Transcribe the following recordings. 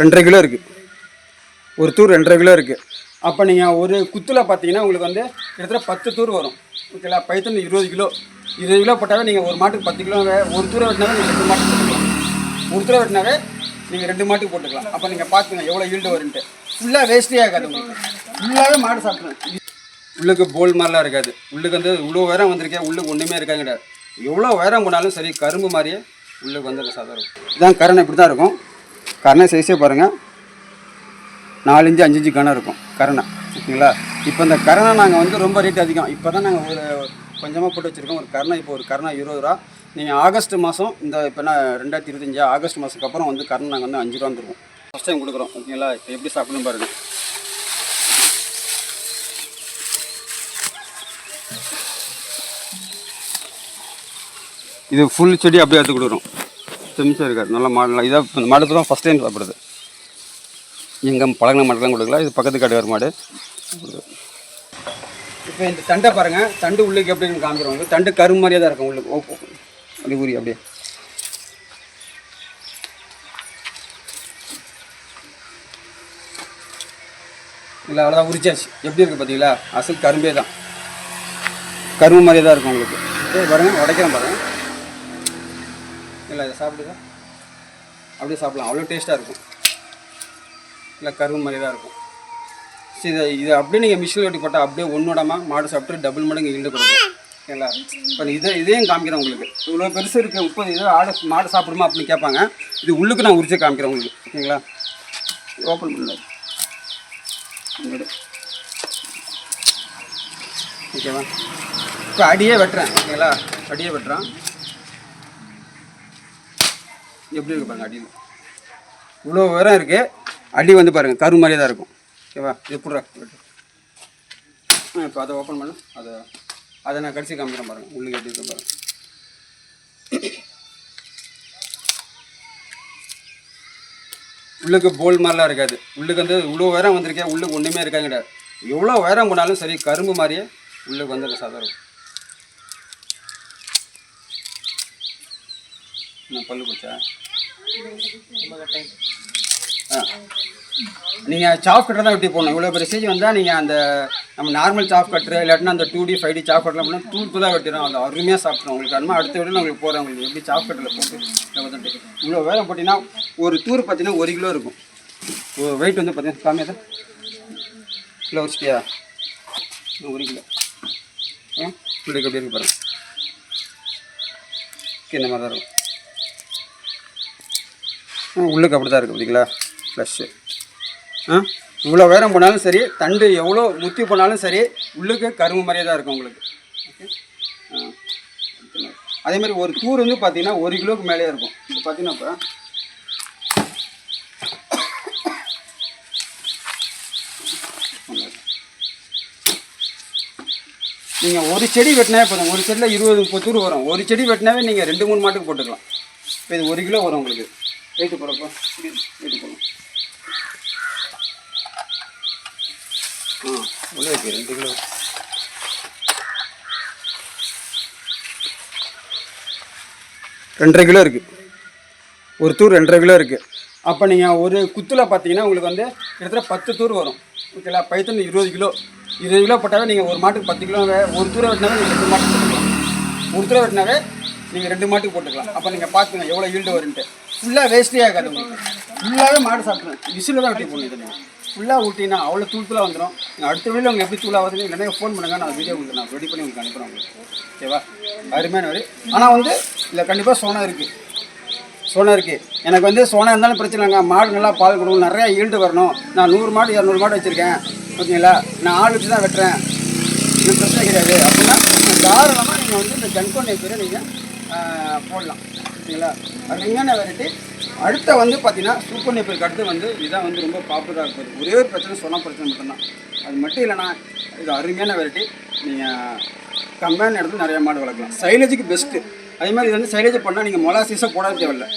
ரெண்டரை கிலோ இருக்குது ஒரு தூர் ரெண்டரை கிலோ இருக்குது அப்போ நீங்கள் ஒரு குத்தில் பார்த்தீங்கன்னா உங்களுக்கு வந்து கிட்டத்தட்ட பத்து தூர் வரும். ஓகேங்களா? பைத்தன் இருபது கிலோ. இருபது கிலோ போட்டாவே நீங்கள் ஒரு மாட்டுக்கு பத்து கிலோ ஒரு தூரை வெட்டினாவே நீங்கள் ரெண்டு மாட்டுக்கு போட்டுக்கலாம். ஒரு தூரை வெட்டினாவே நீங்கள் ரெண்டு மாட்டுக்கு போட்டுக்கலாம். அப்போ நீங்கள் பார்த்துங்க எவ்வளோ ஈல்டு வருன்ட்டு. ஃபுல்லாக வேஸ்ட்டே ஆகாது உங்களுக்கு. ஃபுல்லாகவே மாடு சாப்பிட்றேன் உள்ளுக்கு போல் மாதிரிலாம் இருக்காது. உள்ளுக்கு வந்து இவ்வளோ உயரம் வந்திருக்கேன் உள்ளுக்கு ஒன்றுமே இருக்காங்க கிடையாது. எவ்வளோ உயரம் போனாலும் சரி கரும்பு மாதிரியே உள்ளுக்கு வந்து சாதாரணம் இதான் கரணை இப்படி தான் இருக்கும். கரணை சைஸே பாருங்கள் நாலஞ்சு அஞ்சு இஞ்சு கணம் இருக்கும். கரணை. ஓகேங்களா? இப்போ இந்த கரணை நாங்கள் வந்து ரொம்ப ரேட் அதிகம். இப்போ தான் நாங்கள் ஒரு கொஞ்சமாக போட்டு வச்சுருக்கோம். ஒரு கரணை இப்போ ஒரு கரணை இருபது ரூபா. நீங்கள் ஆகஸ்ட் மாதம் இந்த இப்போ நான் ரெண்டாயிரத்தி இருபத்தஞ்சு ஆகஸ்ட் மாதத்துக்கு அப்புறம் வந்து கரணை நாங்கள் வந்து அஞ்சு ரூபா வந்துருவோம் ஃபஸ்ட் டைம் கொடுக்குறோம். ஓகேங்களா? இப்போ எப்படி சாப்பிடணும் பாருங்கள் இது ஃபுல் செடி அப்படியே எடுத்து கொடுக்குறோம். செமிச்சா இருக்காது. நல்லா மாடு இதாக இந்த மாடு தான் ஃபஸ்ட் டைம் சாப்பிடுறது. எங்கே பழகின மாட்டுலாம் கொடுக்கல இது பக்கத்து காட்டுக்கார மாடு. இப்போ இந்த தண்டை பாருங்கள் தண்டு உள்ளுக்கு எப்படின்னு காமிக்கிறோம் உங்களுக்கு. தண்டு கரும்பு மாதிரியே தான் இருக்கும் உள்ளுக்கு. ஓ அப்படி ஊரி அப்படியே. இல்லை அவ்வளோதான் உரிச்சாச்சு. எப்படி இருக்குது பார்த்தீங்களா அசல் கரும்பே தான். கரும்பு மாதிரியே தான் இருக்கும் உங்களுக்கு. இதே பாருங்கள் உடைக்கிறேன் பாருங்கள் இல்லை இதை சாப்பிடுதா அப்படியே சாப்பிடலாம். அவ்வளோ டேஸ்ட்டாக இருக்கும். இல்லை கரும்பு மாதிரி தான் இருக்கும். சரி இதை இதை அப்படியே நீங்கள் மிஷினில் வெட்டி போட்டால் அப்படியே ஒன்றோடாமல் மாடு சாப்பிட்டு டபுள் மடங்கு ஈல்டு கொடுக்கும். ஓகேங்களா இப்போ இதை இதையும் காமிக்கிறேன் உங்களுக்கு. இவ்வளோ பெருசு இருக்குது முப்பது இது ஆடு மாடு சாப்பிடுமா அப்படின்னு கேட்பாங்க. இது உள்ளுக்கு நான் உரிச்சு காமிக்கிறேன் உங்களுக்கு. ஓகேங்களா? ஓப்பன் பண்ணல ஓகேவா? இப்போ அடியே வெட்டுறேன். ஓகேங்களா? அடியே வெட்டுறேன். எப்படி இருக்கு பாருங்க அடியில்? இவ்வளோ உயரம் இருக்குது அடி வந்து பாருங்கள் கரு மாதிரியே தான் இருக்கும். ஓகேவா இது புடுறா இப்போ அதை ஓப்பன் பண்ணு. அதை அதை நான் கடிச்சு காமிக்கிறேன் பாருங்கள் உள்ளுக்கு எப்படி இருக்கு பாருங்க. உள்ளுக்கு போல் மாதிரிலாம் இருக்காது. உள்ளுக்கு வந்து இவ்வளோ உயரம் வந்திருக்கேன் உள்ளுக்கு ஒன்றுமே இருக்காங்க கிடையாது எவ்வளோ உயரம் போனாலும் சரி கரும்பு மாதிரியே உள்ளுக்கு வந்து சாதாரணம் நான் பல்லு போச்சா ஆ. நீங்கள் சாப் கட்டர் தான் வெட்டி போடணும்? இவ்வளோ பெரிய ஸ்டேஜ் வந்தால் நீங்கள் அந்த நம்ம நார்மல் சாப் கட்டர் இல்லாட்டினா அந்த two T five T chop கட்டலாம் பண்ணால் தூள் தான் வெட்டிடும் அந்த அருமையாக சாப்பிட்றோம் உங்களுக்கு அருமா அடுத்த விட நான் உங்களுக்கு போகிறேன் உங்களுக்கு. எப்படி சாப் கட்டில் போட்டு இவ்வளோ வேலை போட்டிங்கன்னா ஒரு தூர் பார்த்தீங்கன்னா ஒரு கிலோ இருக்கும். வெயிட் வந்து பார்த்தீங்கன்னா கம்மியாக தான். கிலோ வச்சுட்டியா? ஒரு கிலோ. ஆ உங்களுக்கு எப்படி இருக்கு பாருங்கள் ஓகே இந்த மாதிரி தான் இருக்கும். உள்ளுக்கு அப்படி தான் இருக்குது பார்த்தீங்களா ஃப்ளஷ்ஷு ஆ? இவ்வளோ உயரம் போனாலும் சரி தண்டு எவ்வளோ முத்தி போனாலும் சரி உள்ளுக்கு கரும்பு மாதிரியே தான் இருக்கும் உங்களுக்கு. ஓகே ஆ. அதே மாதிரி ஒரு தூர் வந்து பார்த்தீங்கன்னா ஒரு கிலோவுக்கு மேலேயே இருக்கும். இப்போ பார்த்தீங்கன்னா இப்போ நீங்கள் ஒரு செடி வெட்டினாவே போதும். ஒரு செடியில் இருபது முப்பது தூர் வரும். ஒரு செடி வெட்டினாவே நீங்கள் ரெண்டு மூணு மாட்டுக்கு போட்டுக்கலாம். இப்போ இது ஒரு கிலோ வரும் உங்களுக்கு. வீட்டு போகிறப்போ வீட்டு போகணும் ஆ உள்ளே ரெண்டு கிலோ. ரெண்டரை கிலோ இருக்குது ஒரு தூர் ரெண்டரை கிலோ இருக்குது அப்போ நீங்கள் ஒரு குத்தில் பார்த்தீங்கன்னா உங்களுக்கு வந்து கிட்டத்தட்ட பத்து தூர் வரும். ஓகேங்களா பைத்தன் இருபது கிலோ. இருபது கிலோ போட்டாவே நீங்கள் ஒரு மாட்டுக்கு பத்து கிலோ ஒரு தூரம் வெட்டினாவே நீங்கள் ரெண்டு மாட்டுக்கு போட்டுக்கலாம். ஒரு தூரம் வெட்டினாவே நீங்கள் ரெண்டு மாட்டுக்கு போட்டுக்கலாம். அப்போ நீங்கள் பார்த்துங்க எவ்வளோ ஈல்டு வருன்ட்டு. ஃபுல்லாக வேஸ்டே ஆகாது உங்களுக்கு. ஃபுல்லாகவே மாடு சாப்பிட்றேன் விசில் தான் வெட்டி போடணும் இது ஃபுல்லாக ஊட்டினா அவ்வளோ தூள் தூளாக வந்துடும் நான் அடுத்த வீடியோ உங்களுக்கு எப்படி தூளாக வருதுன்னு இல்லைனா ஃபோன் பண்ணுங்க. நான் வீடியோ உங்களுக்கு நான் ரெடி பண்ணி உங்களுக்கு அனுப்புகிறேன் உங்களுக்கு. ஓகேவா அருமையான வரி ஆனால் வந்து இதில் கண்டிப்பாக சோனா இருக்குது சோனா இருக்குது எனக்கு வந்து சோனா இருந்தாலும் பிரச்சனை இல்லைங்க. மாடு நல்லா பால் கொடுக்கணும் நிறையா ஈல்டு வரணும். நான் நூறு மாடு இரநூறு மாடு வச்சுருக்கேன். ஓகேங்களா? நான் ஆள் வச்சு தான் வெட்டுறேன். இது பிரச்சனை கிடையாது. அப்படின்னா தாராளமாக நீங்கள் வந்து இந்த ஜன்கோன் பேரை நீங்கள் போடலாம். ஓகேங்களா அருமையான வெரைட்டி அடுத்த வந்து பார்த்தீங்கன்னா சூப்பர் நெப்பருக்கு அடுத்து வந்து இதுதான் வந்து ரொம்ப பாப்புலராக இருக்குது. ஒரே ஒரு பிரச்சனை சொன்ன பிரச்சனை மட்டும்தான். அது மட்டும் இல்லைன்னா இது அருமையான வெரைட்டி நீங்கள் கம்மியான இடத்துல நிறைய மாடு வளர்க்கலாம். சைலேஜுக்கு பெஸ்ட்டு அதே மாதிரி இது வந்து சைலேஜ் பண்ணால் நீங்கள் மொலாசீஸாக போட தேவையில்ல.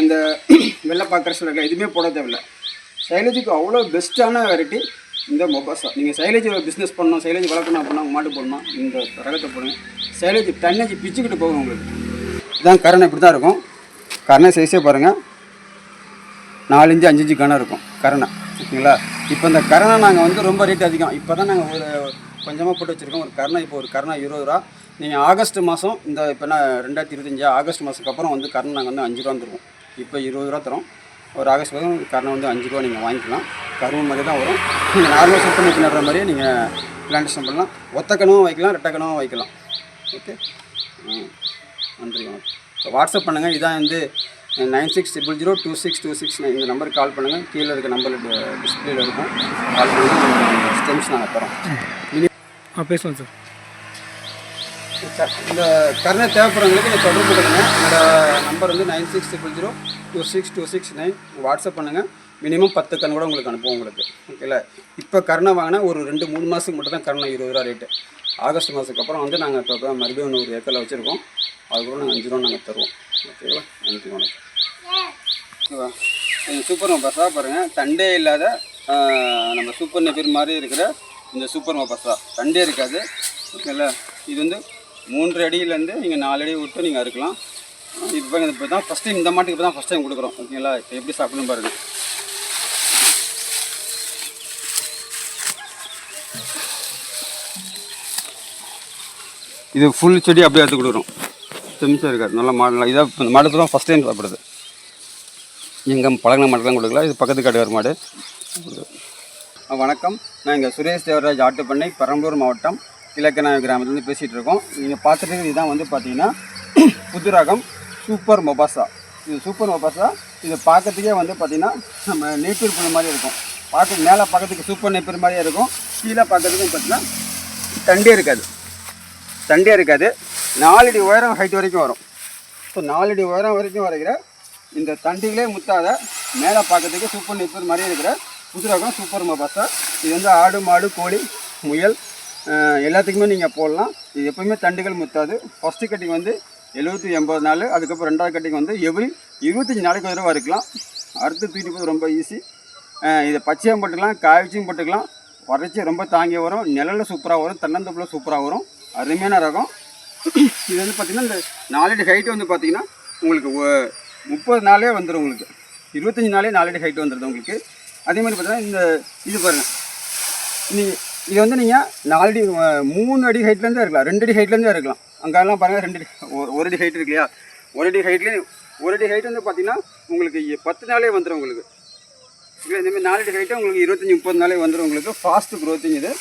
அந்த வெள்ளை பார்க்குற இருக்க எதுவுமே போட தேவையில்ல. சைலேஜுக்கு அவ்வளோ பெஸ்ட்டான வெரைட்டி இந்த மொபாசா. நீங்கள் சைலேஜ் பிஸ்னஸ் பண்ணணும் சைலேஜ் வளர்க்கணும் அப்படின்னா மாட்டு போடணும். இந்த ரகத்தை போடுங்க. சைலேஜ் டன்னேஜ் பிச்சுக்கிட்டு போகும் உங்களுக்கு. இதான் கரணை இப்படி தான் இருக்கும். கரணை சைஸே பாருங்கள் நாலஞ்சு அஞ்சு இஞ்சு கணம் இருக்கும் கரணை ஓகேங்களா? இப்போ இந்த கரணை நாங்கள் வந்து ரொம்ப ரேட் அதிகம். இப்போ தான் நாங்கள் ஒரு கொஞ்சமாக போட்டு வச்சுருக்கோம். ஒரு கரணை இப்போ ஒரு கரணை இருபது ரூபா. நீங்கள் ஆகஸ்ட் மாதம் இந்த இப்போ நான் ரெண்டாயிரத்தி இருபத்தஞ்சு ஆகஸ்ட் மாதத்துக்கு அப்புறம் வந்து கரணை நாங்கள் வந்து அஞ்சு ரூபா தருவோம். இப்போ இருபது ரூபா தரோம். ஒரு ஆகஸ்ட் மாதம் கரணை வந்து அஞ்சு ரூபா நீங்கள் வாங்கிக்கலாம். கரும்பு மாதிரி தான் வரும். நீங்கள் நார்மல் சுத்தம் பண்ணி நடுற மாதிரியே நீங்கள் பிளான்டேஷன் பண்ணலாம். ஒத்த கனவும் வைக்கலாம் ரெட்டை கனவும் வைக்கலாம். ஓகே ம். நன்றி வணக்கம் இப்போ வாட்ஸ்அப் பண்ணுங்கள். இதான் வந்து nine six triple zero two six two six இந்த நம்பருக்கு கால் பண்ணுங்கள். கீழே இருக்க நம்பர் டிஸ்பிளேல இருக்கும். கால் பண்ணி ஸ்டெம்ஸ் நாங்கள் தரோம் ஆ பேசலாம் சார். இந்த கருணை தேவைப்படுறவங்களுக்கு நீங்கள் தொடர்பு கொள்ளுங்க. என்னோட நம்பர் வந்து nine six triple zero two six two six nine WhatsApp பண்ணுங்கள். மினிமம் பத்து கண் கூட உங்களுக்கு அனுப்புவோம் உங்களுக்கு. ஓகேல இப்போ கருணை வாங்கினா ஒரு ரெண்டு மூணு மாதத்துக்கு மட்டும் தான் கருணை இருபது ரூபா ரேட்டு ஆகஸ்ட் மாதத்துக்கு அப்புறம் வந்து நாங்கள் இப்போ இப்போ மறுபடியும் நூறு ஏக்கரில் வச்சுருக்கோம். அதுக்கப்புறம் நாங்கள் அஞ்சு ரூபா நாங்கள் தருவோம். ஓகேவா? நன்றி வணக்கம். ஓகேவா இது சூப்பர் மப்பாஸா பாருங்கள் தண்டே இல்லாத நம்ம சூப்பர் நெப்பீர் மாதிரி இருக்கிற இந்த சூப்பர் மப்பாஸா தண்டே இருக்காது. ஓகேங்களா? இது வந்து மூன்று அடியிலேருந்து நீங்கள் நாலு அடி விட்டு நீங்கள் அறுக்கலாம். இப்போ இப்போ தான் ஃபஸ்ட் டைம் இந்த மாட்டுக்கு இப்போ தான் ஃபஸ்ட் டைம் கொடுக்குறோம். ஓகேங்களா? இப்போ எப்படி சாப்பிடணும் பாருங்கள் இது ஃபுல் செடி அப்படியே எடுத்து கொடுக்குறோம். செமிச்சாக இருக்காது. நல்லா மாடு நல்லா இதாக இந்த மாடு தான் ஃபஸ்ட் டைம் சாப்பிடுது எங்கள் பழகின மாட்டுலாம் கொடுக்கல இது பக்கத்து காட்டுக்கார மாடு. வணக்கம். நான் இங்கே சுரேஷ் தேவராஜ் ஆட்டுப்பண்ணை பெரம்பலூர் மாவட்டம் கிழக்கநாய கிராமத்துலேருந்து பேசிகிட்டு இருக்கோம். நீங்கள் பார்த்துட்டு இதுதான் வந்து பார்த்தீங்கன்னா புது ரகம் சூப்பர் மொபாசா. இது சூப்பர் மொபாசா. இது பார்க்கறதுக்கே வந்து பார்த்திங்கன்னா நம்ம நேப்பூர் புழு மாதிரி இருக்கும். பார்க்க மேலே பார்க்கறதுக்கு சூப்பர் நேப்பூர் மாதிரியே இருக்கும். கீழே பார்க்கறதுக்கும் பார்த்தீங்கன்னா தண்டே இருக்காது. தண்டே இருக்காது. நாலடி உயரம் ஹைட் வரைக்கும் வரும். ஸோ நாலடி உயரம் வரைக்கும் வரைக்கிற இந்த தண்டிகளே முத்தாத மேலே பார்க்கறதுக்கு சூப்பர் நிப்பர் மாதிரி இருக்கிற புதுரகம் சூப்பர் மபாசா இது வந்து ஆடு மாடு கோழி முயல் எல்லாத்துக்குமே நீங்கள் போடலாம். இது எப்பவுமே தண்டுகள் முத்தாது. ஃபஸ்ட்டு கட்டிங் வந்து எழுபத்தி எண்பது நாள் அதுக்கப்புறம் ரெண்டாவது கட்டிங் வந்து எவ்ரி இருபத்தஞ்சி நாளைக்கு ஒரு தடவை இருக்கலாம் அறுத்து தூக்கிட்டு போது ரொம்ப ஈஸி இதை பச்சையும் போட்டுக்கலாம் காய்ச்சியும் போட்டுக்கலாம். வறட்சி ரொம்ப தாங்கி வரும். நிழலில் சூப்பராக வரும். தென்னந்தோப்பில் சூப்பராக வரும். அருமையான ரகம். இது வந்து பார்த்திங்கன்னா இந்த நாலடி ஹைட்டு வந்து பார்த்திங்கன்னா உங்களுக்கு முப்பது நாளே வந்துடும் உங்களுக்கு. இருபத்தஞ்சி நாளே நாலடி ஹைட்டு வந்துடுது உங்களுக்கு. அதே மாதிரி பார்த்தீங்கன்னா இந்த இது பாருங்கள் நீங்கள் இது வந்து நீங்கள் நாலடி மூணு அடி ஹைட்லேருந்தே இருக்கலாம். ரெண்டு அடி ஹைட்லேருந்தே இருக்கலாம். அங்கெல்லாம் பாருங்கள் ரெண்டு அடி ஒரு- ஒரு அடி ஹைட் இருக்கு இல்லையா? ஒரு அடி ஹைட்லேயே ஒரு அடி ஹைட் வந்து பார்த்தீங்கன்னா உங்களுக்கு பத்து நாளே வந்துடும் உங்களுக்கு. இல்லை இந்தமாதிரி நாலடி ஹைட்டு உங்களுக்கு இருபத்தஞ்சி முப்பது நாளே வந்துடும் உங்களுக்கு. ஃபாஸ்ட்டு க்ரோத்திங் இது.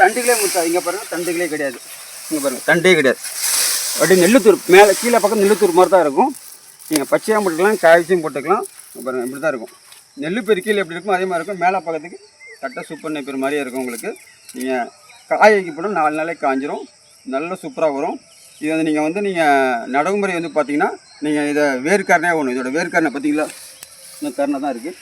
தண்டுகளே முத்தா இங்கே பாருங்கள் தண்டுகளே கிடையாது. இங்கே பாருங்கள் தண்டே கிடையாது. அப்படியே நெல்லுத்தூர் மேலே கீழே பக்கம் நெல்லுத்தூர் மாதிரி தான் இருக்கும். நீங்கள் பச்சையாக போட்டுக்கலாம் காய்ச்சியும் போட்டுக்கலாம். பாருங்கள் இப்படி தான் இருக்கும். நெல் பெருக்கியில் எப்படி இருக்கும் அதே மாதிரி இருக்கும். மேலே பக்கத்துக்கு கரெக்டாக சூப்பர் நெப்பர் மாதிரியே இருக்கும் உங்களுக்கு. நீங்கள் காய வைக்க போனால் நாலு நாளே காஞ்சிரும். நல்ல சூப்பராக வரும். இது வந்து நீங்கள் வந்து நீங்கள் நடவுமுறை வந்து பார்த்தீங்கன்னா நீங்கள் இதை வேர்க்காரனே ஒன்று இதோட வேர்க்காரனை பார்த்தீங்களா? இந்த கரணை தான் இருக்குது